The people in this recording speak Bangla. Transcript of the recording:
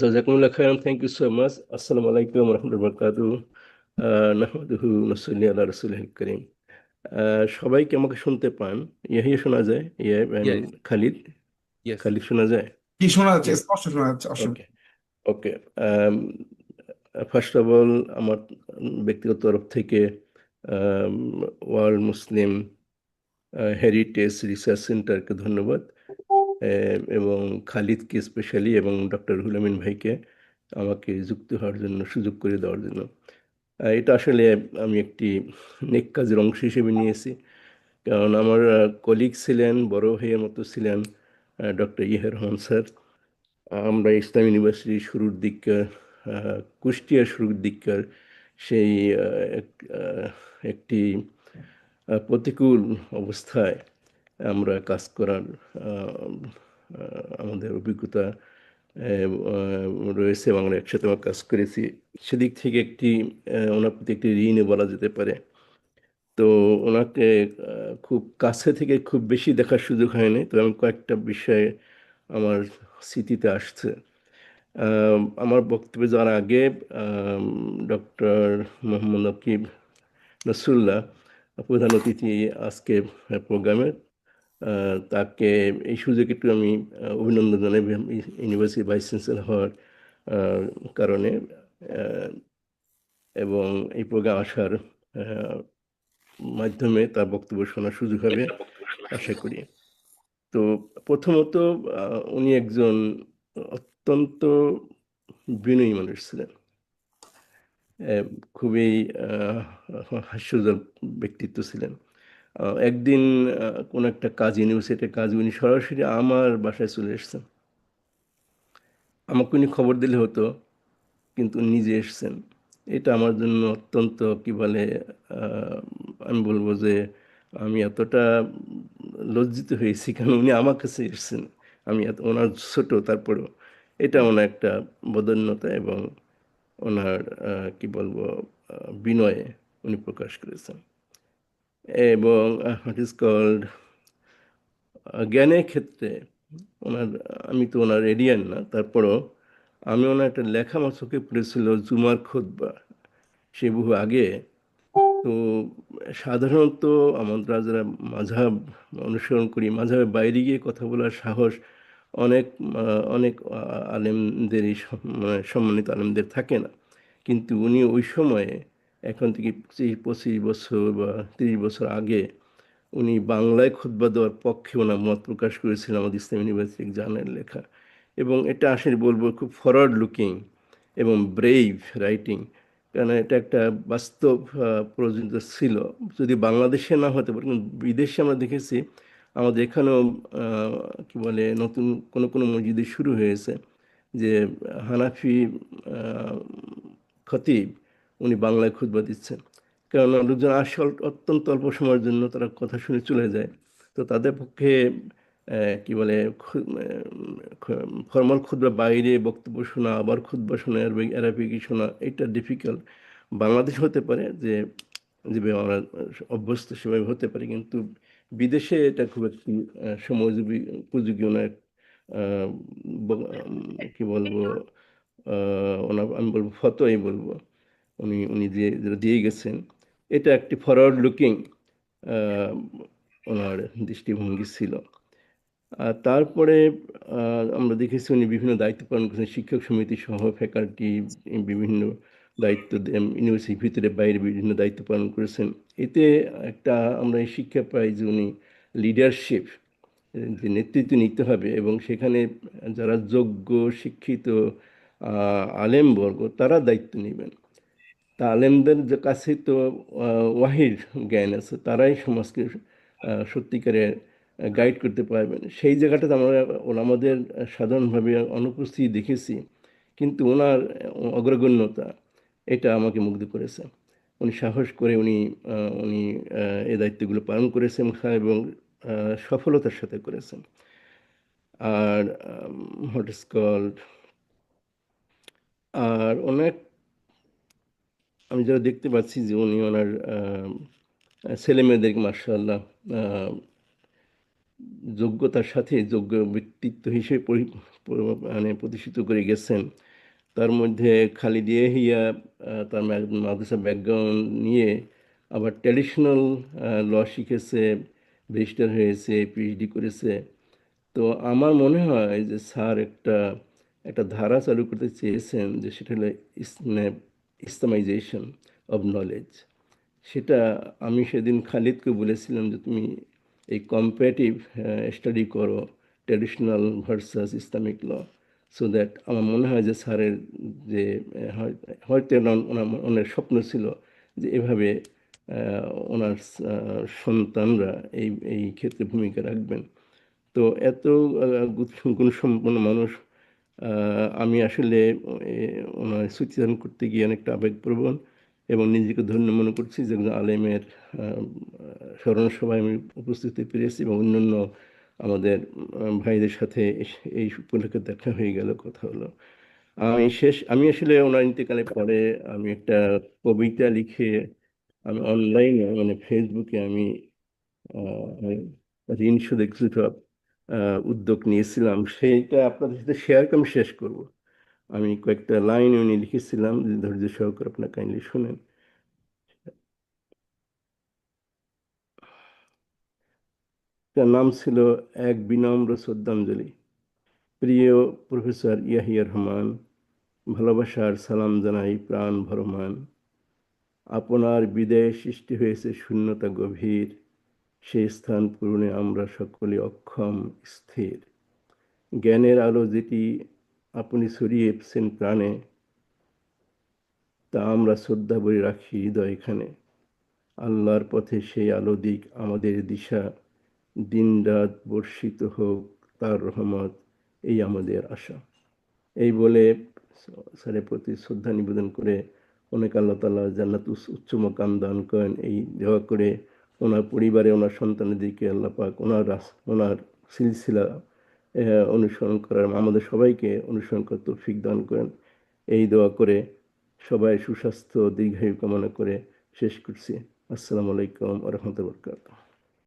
জাজাকুমুল্লাহ থ্যাংক ইউ সো মাচ আসসালামু আলাইকুম রহমতুল্লাহ বরকাতু নাহমাদুহু নসল্লি আল্লাহ রাসূলিল করিম আহ, সবাই কি আমাকে শুনতে পান? ইয়াহিয়া শোনা যায়? ইয়া খালিদ. খালিদ শোনা যায়? কি শোনা যাচ্ছে? স্পষ্ট শোনা যাচ্ছে okay okay first of all আমার ব্যক্তিগত তরফ থেকে ওয়ার্ল্ড মুসলিম হেরিটেজ রিসার্চ সেন্টারকে ধন্যবাদ। এবং খালিদকে স্পেশালি এবং ডক্টর হুলামিন ভাইকে আমাকে যুক্ত হওয়ার জন্য, সুযোগ করে দেওয়ার জন্য। এটা আসলে আমি একটি নেক কাজের অংশ হিসেবে নিয়েছি। কারণ আমার কলিগ ছিলেন, বড় ভাইয়ের মতো ছিলেন ডক্টর ইহের রহমান স্যার। আমরা ইসলাম ইউনিভার্সিটির শুরুর দিককার কুষ্টিয়ার শুরুর দিককার সেই একটি প্রতিকূল অবস্থায় আমরা কাজ করার আমাদের অভিজ্ঞতা রয়েছে এবং আমরা একসাথে আমরা কাজ করেছি। সেদিক থেকে একটি ওনার প্রতি একটি ঋণে বলা যেতে পারে। তো ওনাকে খুব কাছে থেকে খুব বেশি দেখার সুযোগ হয়নি। তো আমি কয়েকটা বিষয়ে আমার স্মৃতিতে আসছে। আমার বক্তব্যে যাওয়ার আগে ডক্টর মোহাম্মদ আকিব নসরুল্লাহ প্রধান অতিথি আজকে প্রোগ্রামের তাকে এই সুযোগে একটু আমি অভিনন্দন জানাই ইউনিভার্সিটি ভাইস চ্যান্সেলর হওয়ার কারণে এবং এই প্রোগ্রাম আসার মাধ্যমে তার বক্তব্য শোনার সুযোগ হবে আশা করি। তো প্রথমত উনি একজন অত্যন্ত বিনয়ী মানুষ ছিলেন। খুবই হাস্যজল ব্যক্তিত্ব ছিলেন। একদিন কোনো একটা কাজ ইউনিভার্সিটির কাজ, উনি সরাসরি আমার বাসায় চলে এসেছেন। আমাকে উনি খবর দিলে হতো, কিন্তু নিজে এসেছেন। এটা আমার জন্য অত্যন্ত, কি বলে আমি বলব যে আমি এতটা লজ্জিত হয়েছি কারণ উনি আমার কাছে এসেছেন। আমি এত, ওনার ছোট, তারপরেও। এটা ওনার একটা বদন্যতা এবং ওনার কি বলব বিনয়ে উনি প্রকাশ করেছেন। এবং হোয়াট ইজ কল্ড জ্ঞানের ক্ষেত্রে ওনার, আমি তো ওনার এরিয়ান না, তারপরও আমি ওনার একটা লেখা আমার চোখে পড়েছিল, জুমার খোদবা। সে বহু আগে। তো সাধারণত আমরা যারা মাঝাব অনুসরণ করি মাঝাবের বাইরে গিয়ে কথা বলার সাহস অনেক অনেক আলেমদেরই মানে সম্মানিত আলেমদের থাকে না। কিন্তু উনি ওই সময়ে এখন থেকে পঁচিশ বছর বা তিরিশ বছর আগে উনি বাংলায় খুতবা দেওয়ার পক্ষে ওনার মত প্রকাশ করেছিলেন আমাদের ইসলাম ইউনিভার্সিটি জানের লেখা। এবং এটা আসলে বলব খুব ফরওয়ার্ড লুকিং এবং ব্রেভ রাইটিং কারণ এটা একটা বাস্তব আহ, প্রয়োজনীয়তা ছিল। যদি বাংলাদেশে না হতে পারে কিন্তু বিদেশে আমরা দেখেছি আমাদের এখানেও কী বলে নতুন কোনো কোনো মসজিদে শুরু হয়েছে যে হানাফি খতিব উনি বাংলায় খুতবা দিচ্ছেন। কারণ লোকজন আসল অত্যন্ত অল্প সময়ের জন্য তারা কথা শুনে চলে যায়। তো তাদের পক্ষে কি বলে ফর্মাল খুদবা বাইরে বক্তব্য শোনা আবার খুদবা শোনা অ্যারাবিক অ্যারাবিকি শোনা এটা ডিফিকাল্ট বাংলাদেশ হতে পারে যে যেভাবে আমরা অভ্যস্ত সেভাবে হতে পারে কিন্তু বিদেশে এটা খুব একটি সময়োপযোগী উপযোগী উম, কি বলব আমি বলব ফতোই বলব। উনি উনি দিয়ে দিয়ে গেছেন, এটা একটি ফরওয়ার্ড লুকিং ওনার দৃষ্টিভঙ্গি ছিল। আর তারপরে আমরা দেখেছি উনি বিভিন্ন দায়িত্ব পালন করেছেন, শিক্ষক সমিতি সহ ফ্যাকাল্টি বিভিন্ন দায়িত্ব ইউনিভার্সিটির ভিতরে বাইরে বিভিন্ন দায়িত্ব পালন করেছেন। এতে একটা আমরা এই শিক্ষা পাই যে উনি লিডারশিপ যে নেতৃত্ব নিতে হবে এবং সেখানে যারা যোগ্য, শিক্ষিত আলেমবর্গ, তারা দায়িত্ব নেবেন। তা আলেমদের যে কাছে তো ওয়াহির জ্ঞান আছে, তারাই সমাজকে সত্যিকারে গাইড করতে পারবেন। সেই জায়গাটাতে আমরা আমাদের সাধারণভাবে অনুপস্থিতি দেখেছি, কিন্তু ওনার অগ্রগণ্যতা, এটা আমাকে মুগ্ধ করেছে। উনি সাহস করে উনি উনি এই দায়িত্বগুলো পালন করেছেন এবং সফলতার সাথে করেছেন। আর হোয়াট আর অনেক আমি যারা দেখতে পাচ্ছি যে উনি ওনার ছেলে মেয়েদেরকে মার্শাল্লাহ যোগ্যতার সাথে যোগ্য ব্যক্তিত্ব হিসেবে মানে প্রতিষ্ঠিত করে গেছেন। তার মধ্যে খালিদ ইয়াহিয়া আহ, তার মাদ্রাসা ব্যাকগ্রাউন্ড নিয়ে আবার ট্র্যাডিশনাল ল শিখেছে ব্যারিস্টার হয়েছে পিএইচডি করেছে। তো আমার মনে হয় যে স্যার একটা একটা ধারা চালু করতে চেয়েছেন যে সেটা হলো ইসলামাইজেশন অব নলেজ। সেটা আমি সেদিন খালিদকে বলেছিলাম যে তুমি এই কম্পারেটিভ স্টাডি করো traditional versus Islamic law so that আমার মনে হয় যে স্যারের যে হয়- হয়তো ওনার স্বপ্ন ছিল যে এভাবে ওনার সন্তানরা এই এই ক্ষেত্রে ভূমিকা রাখবেন। তো এত গুণসম্পন্ন মানুষ আমি আসলে ওনার স্মৃতিচারণ করতে গিয়ে অনেকটা আবেগপ্রবণ এবং নিজেকে ধন্য মনে করছি যে আলেমের স্মরণ সভায় আমি উপস্থিত পেরেছি এবং অন্যান্য আমাদের ভাইদের সাথে এই উপলক্ষে দেখা হয়ে গেল, কথা হলো। আমি শেষ, আমি আসলে ওনার ইন্তেকালে পরে আমি একটা কবিতা লিখে আমি অনলাইনে মানে ফেসবুকে আমি ঋণ শোধ উদ্যোগ নিয়েছিলাম, সেইটা আপনাদের সাথে শেয়ার করে আমি শেষ করব। আমি কয়েকটা লাইন উনি লিখেছিলাম, ধৈর্য সহকারে আপনার কাইন্ডলি শুনেন। তার নাম ছিল এক বিনম্র শ্রদ্ধাঞ্জলি। প্রিয় প্রফেসর ইয়াহিয়া রহমান, ভালোবাসার সালাম জানাই প্রাণ ভরমান। আপনার বিদেয় সৃষ্টি হয়েছে শূন্যতা গভীর। সেই স্থান পূরণে আমরা সকলে অক্ষম, স্থির। জ্ঞানের আলো যেটি আপনি ছড়িয়েছেন প্রাণে, তা আমরা শ্রদ্ধা বলে রাখি হৃদয় এখানে আল্লাহর পথে সেই আলো দিক আমাদের দিশা, দিনরাত বর্ষিত হোক তার রহমত, এই আমাদের আশা। এই বলে স্যারের প্রতি শ্রদ্ধা নিবেদন করে অনেক আল্লাহ তালা জান্নাত উচ্চ মকাম দান করেন। এই দেওয়া করে ওনার পরিবারে, ওনার সন্তানদেরকে আল্লাহ পাক ওনার ওনার সিলসিলা অনুসরণ করার, আমাদের সবাইকে অনুসরণ করার তৌফিক দান করেন। এই দোয়া করে সবাই সুস্বাস্থ্য, দীর্ঘায়ু কামনা করে শেষ করছি। আসসালামু আলাইকুম রহমতুল্লাহ